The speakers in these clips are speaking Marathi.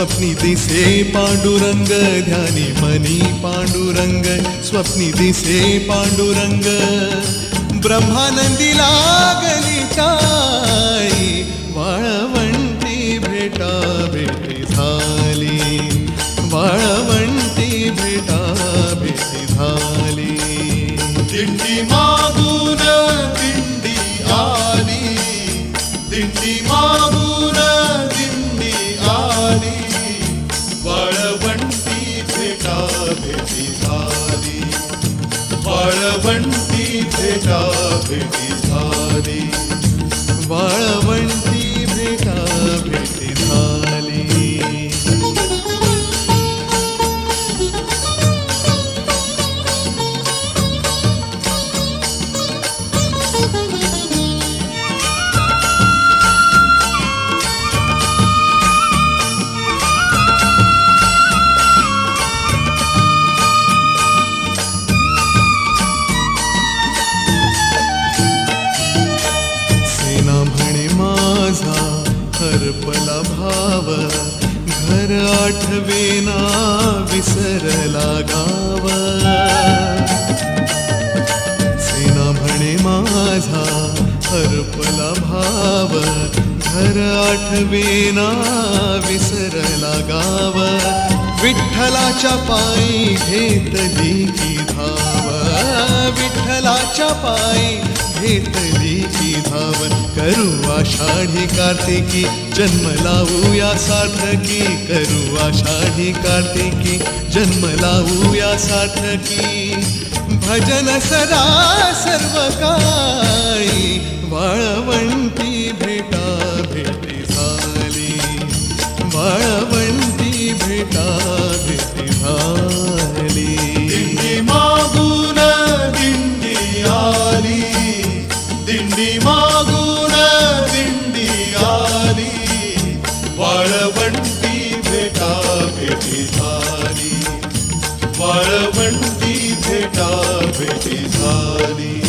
स्वप्नी दिसे पांडुरंग ध्यानी मनी पांडुरंग स्वप्नी दिसे पांडुरंग। ब्रह्मानंदी लागली टाळी वाळवंटी भेटा भेटी। भेटा भेटी झाली. वाळवंटी भेटा भेटी झाली. वाळवंटी गाव भाव घर आठवेना विसरला गाव. सेना म्हणे माझा हरपला भाव. घर आठवेना विसरला गाव. विठ्ठलाच्या पायी घेतली की धाव. विठ्ठलाच्या पायी घेतलीची धावन करू आषाढी कार्तिकी. जन्म लावूया सार्थकी. करू आषाढी कार्तिकी. जन्म लावूया सार्थकी. भजन सदा सर्व काळी वाळवण मागून दिंडी आली वाळवंटी भेटा भेटी झाली वाळवंटी भेटा भेटी झाली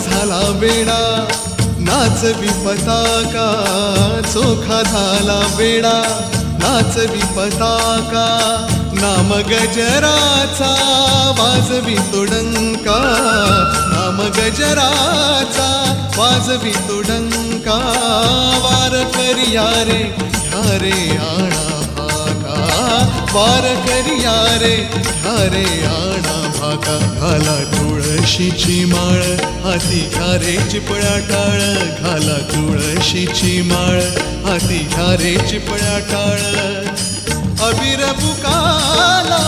झाला बेडा नाचवी पताका चोखा झाला बेडा नाचवी पताका नाम गजराचा वाजवी तुडंका नाम गजराचा वाजवी तुडंका वार करिया रे ह्या रे आणा भाका वार करिया रे ह्या रे आणा भाका घाला तुळशीची माळ हाती खारे रे चिपळ्या टाळ घाला तुळशीची माळ हाती खारे रे चिपळ्या टाळ. अबीर बुकाला